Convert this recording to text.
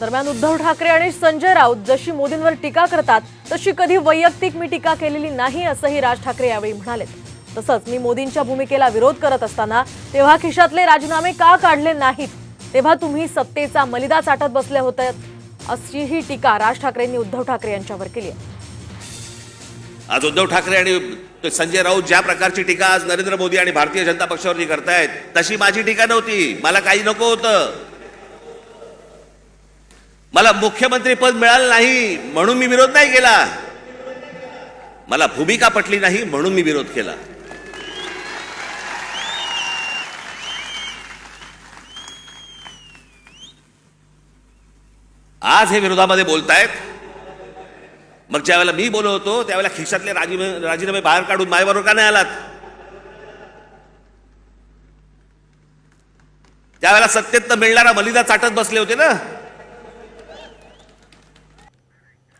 दरम्यान उद्धव ठाकरे आणि संजय राऊत जशी मोदींवर टीका करतात तशी कधी वैयक्तिक मी टीका केलेली नाही असंही राज ठाकरे यावेळी म्हणाले तसंच मी मोदींच्या भूमिकेला विरोध करत असताना तेव्हा खिशातले राजीनामे का काढले नाहीत? तेव्हा तुम्ही सत्तेचा मलिदा चाटत बसले होते अशी ही टीका राज ठाकरेंनी उद्धव ठाकरे यांच्यावर केली आहे. आज उद्धव ठाकरे आणि संजय राऊत ज्या प्रकारची टीका आज नरेंद्र मोदी आणि भारतीय जनता पक्षावरती करतायत तशी माझी टीका नव्हती. मला काही नको होतं. मला मुख्यमंत्री पद मिळालं नाही म्हणून मी विरोध नाही केला. मला भूमिका पटली नाही म्हणून मी विरोध केला. आज हे विरोधामध्ये बोलतायत. मग ज्यावेळेला मी बोलत होतो त्यावेळेला खिशातले राजीनामे राजीनामे बाहेर काढून माझ्याबरोबर का नाही आलात? त्यावेळेला सत्तेत मिळणारा मलिदा चाटत बसले होते ना?